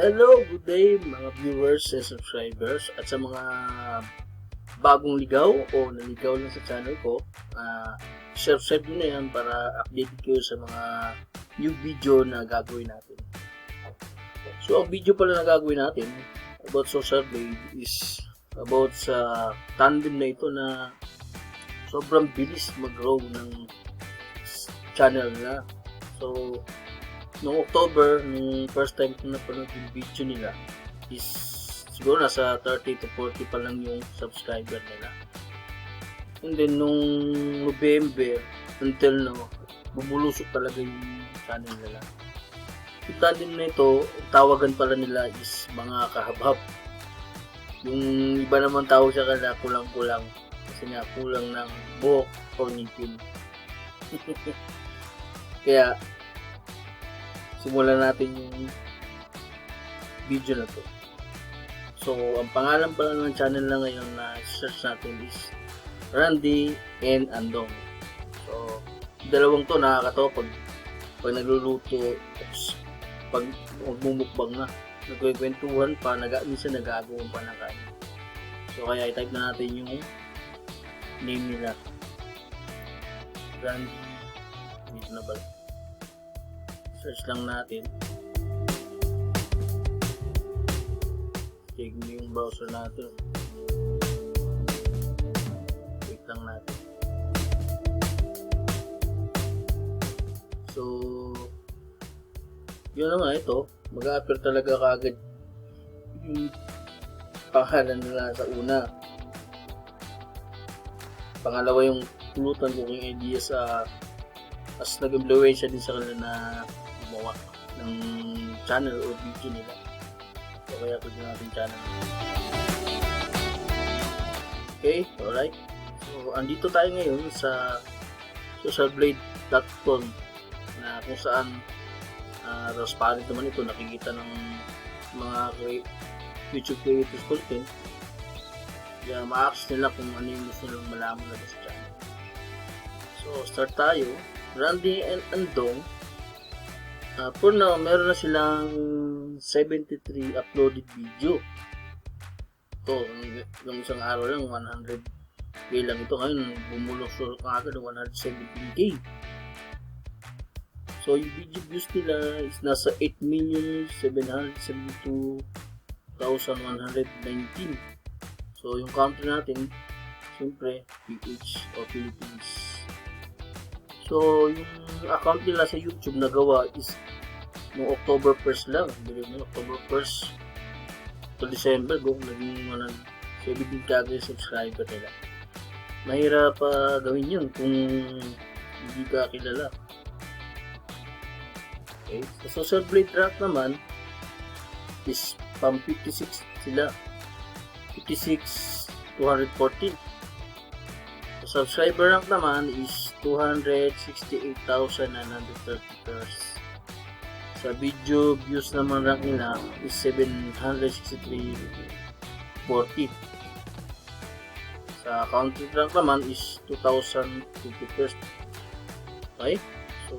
Hello, good day mga viewers and subscribers at sa mga bagong ligaw o naligaw lang sa channel ko, uh, subscribe nyo na yan para update kayo sa mga new video na gagawin natin. So, ang video pala na gagawin natin about social blade is about sa tandem na ito na sobrang bilis mag-grow ng channel na. So, noong October, nung first time ko napanood yung video nila, is siguro nasa 30 to 40 pa lang yung subscriber nila. And then, nung November, until now, bumulusok talaga yung channel nila. Yung tandem na ito, tawagan pala nila is mga kahabhab. Yung iba naman tawag siya kala kulang-kulang kasi nga kulang ng buhok o ngipin. Kaya, simulan natin yung video na to. So, ang pangalan pala ng channel na ngayon na search natin is Randy and Andong. So, dalawang to nakakatawa pag, pag nagluluto, pag magmumukbang na, nagkwekwentuhan pa, nag minsan nag-aagawan pa ng kanin. So, kaya i-type na natin yung name nila. Randy, dito na ba? Search lang natin. Check mo yung browser natin. Wait lang natin. So yun na nga ito. Mag-a-appear talaga kagad yung pangalan nila sa una. Pangalawa yung tulutan ko yung idea sa as nag-influensya din sa kanila na gumawa ng channel o video nila. So, kaya din natin channel. Okay, alright. So, andito tayo ngayon sa socialblade.com na kung saan uh, transparent naman ito, nakikita ng mga YouTube creators content. Kaya ma-access nila kung ano yung gusto nilang malaman na sa channel. So, start tayo. Randy and Andong uh, for meron na silang 73 uploaded video. Ito, ng isang araw lang, 100k lang ito. Ngayon, bumulusok agad ng 117k. So, yung video views nila is nasa 8,772,119. So, yung country natin, siyempre, PH o Philippines. So, yung account nila sa YouTube na gawa is no October 1st lang. Bili mo, October 1st to December, go, naging 170 kagay subscriber nila. Mahirap pa uh, gawin yun kung hindi ka kilala. Okay. Sa social blade track naman is pang 56 sila. 56 214. Sa subscriber rank naman is 268,930 sa video views naman rank nila is 763.40. Sa country rank naman is 2,051st. Okay? So,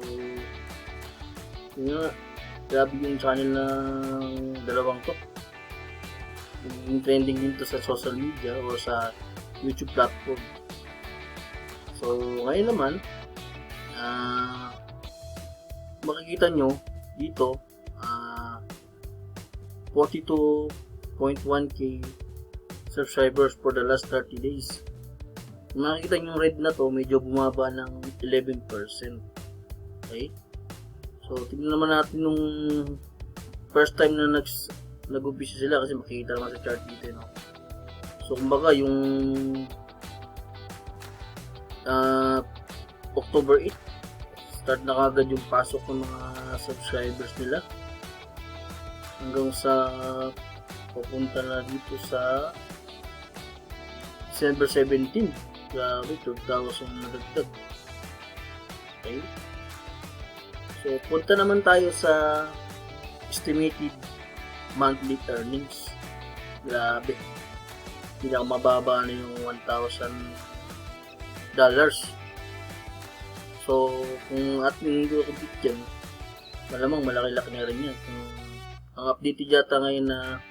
yun nga. Grabe yung channel ng dalawang to. Yung trending din to sa social media o sa YouTube platform. So, ngayon naman, uh, makikita nyo dito uh, 42.1k subscribers for the last 30 days. Kung makikita nyo red na to medyo bumaba ng 11% okay? So tingnan naman natin nung first time na nag nag-umpisa sila kasi makikita naman sa chart dito no? so kumbaga yung uh, October 8 start na kagad yung pasok ng mga subscribers nila. Hanggang sa pupunta na dito sa December 17 grabe 12,000 na dagdag okay. So punta naman tayo sa estimated monthly earnings. Grabe. Pinakamababa na yung 1,000 dollars So, kung ating compute dyan, malamang malaki-laki na rin yan. Kung Ang updated yata ngayon na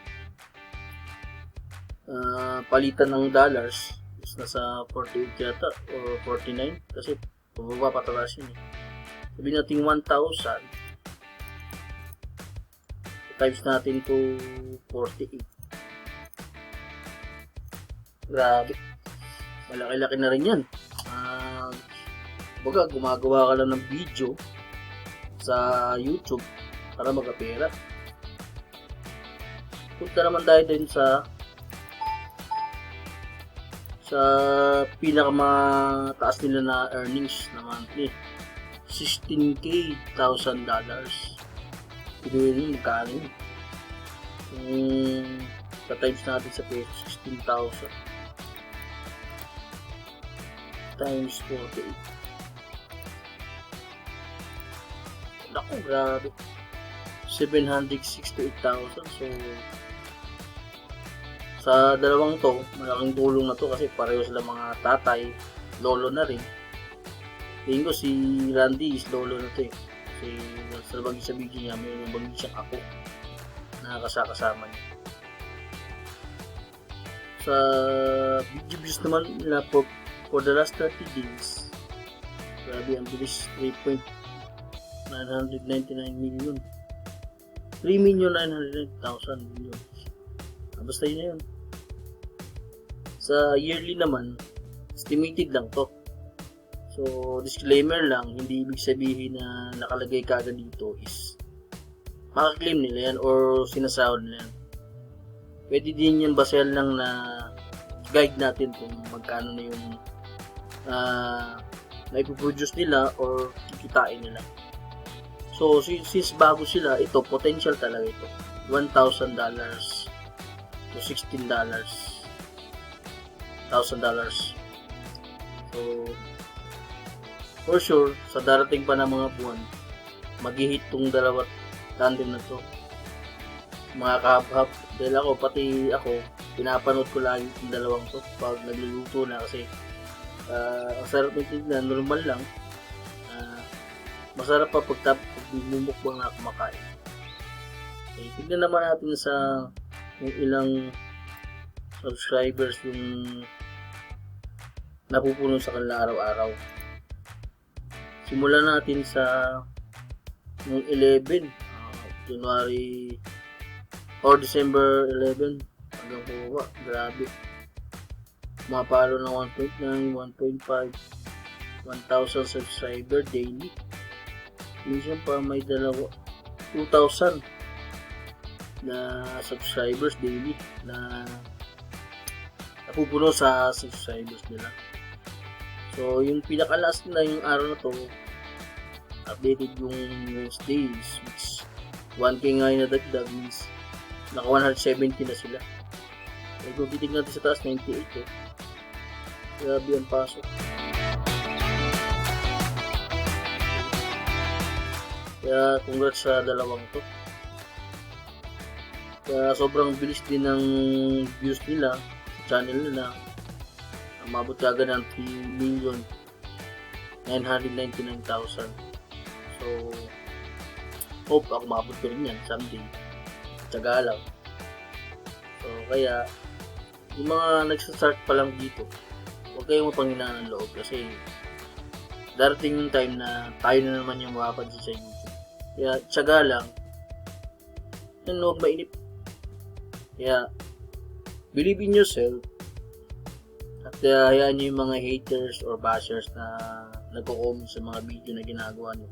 ah, palitan ng dollars is nasa 48 yata or 49 kasi pababa patalas yun eh. Sabihin natin 1,000 times natin to 48. Grabe. Malaki-laki na rin yan. Baga, gumagawa ka lang ng video sa YouTube para magkapera. Punta naman tayo din sa sa pinakamataas nila na earnings na monthly. 16k thousand dollars. Pinuhin nyo magkano yun. Kung pa-times natin sa peso, 16,000 times 48. Naku, grabe. 768,000. So, sa dalawang to, malaking tulong na to kasi pareho sila mga tatay, lolo na rin. Tingin ko si Randy is lolo na to eh. Kasi sa bagay sa video niya, may bagay siyang ako na kasakasama niya. Sa video views naman nila for, for the last 30 days, grabe ang bilis, 3.999 million. 3 million 900,000 million. Ah, basta yun na yun. Sa yearly naman, estimated lang to. So, disclaimer lang, hindi ibig sabihin na nakalagay ka agad dito is makaklaim nila yan or sinasahod nila yan. Pwede din yan basehan lang na guide natin kung magkano na yung uh, naipoproduce nila or kikitain nila. So, since, bago sila, ito, potential talaga ito. $1,000 to $16 $1,000 So, for sure, sa darating pa na mga buwan, mag-hit tong dalawa tandem na to. Mga kahap-hap. Dahil ako, pati ako, pinapanood ko lagi yung dalawang to pag nagluluto na kasi uh, ang sarap ng tignan, normal lang. Masarap pa pag, bumukbang na kumakain. Okay, tignan naman natin sa yung ilang subscribers yung napupuno sa kanila araw-araw. Simulan natin sa yung 11 uh, January or December 11 hanggang bumaba grabe mapalo ng 1.9 1.5 1,000 subscriber daily minsan pa may dalawa 2,000 na subscribers daily na napupuno sa subscribers nila. So yung pinaka last na yung araw na to updated yung Wednesdays which 1k nga yung nadagdag means naka 170 na sila. Eh kung titignan natin sa taas 98 eh grabe ang pasok kaya congrats sa dalawang to kaya sobrang bilis din ng views nila sa channel nila umabot kagad ng 3 million 999,000 So, hope ako makabot ko rin yan someday. Tsaga lang. So, kaya, yung mga nagsastart pa lang dito, huwag kayong mapanginaan ng loob kasi darating yung time na tayo na naman yung makapansin sa YouTube. Kaya, tsaga lang. Yan, huwag mainip. Kaya, believe in yourself at uh, hayaan nyo yung mga haters or bashers na nagko-comment sa mga video na ginagawa nyo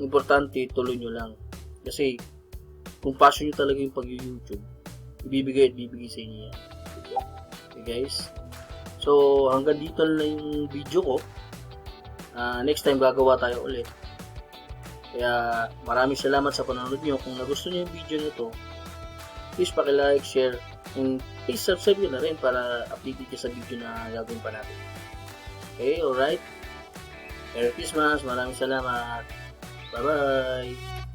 importante tuloy nyo lang. Kasi, kung passion nyo talaga yung pag-YouTube, ibibigay at bibigay sa inyo yan. Okay guys? So, hanggang dito na yung video ko. Uh, next time gagawa tayo ulit. Kaya, maraming salamat sa panonood nyo. Kung nagustuhan nyo yung video na to, please pakilike, share, and please subscribe nyo na rin para update ka sa video na gagawin pa natin. Okay, alright? Merry Christmas! Maraming salamat! Bye-bye!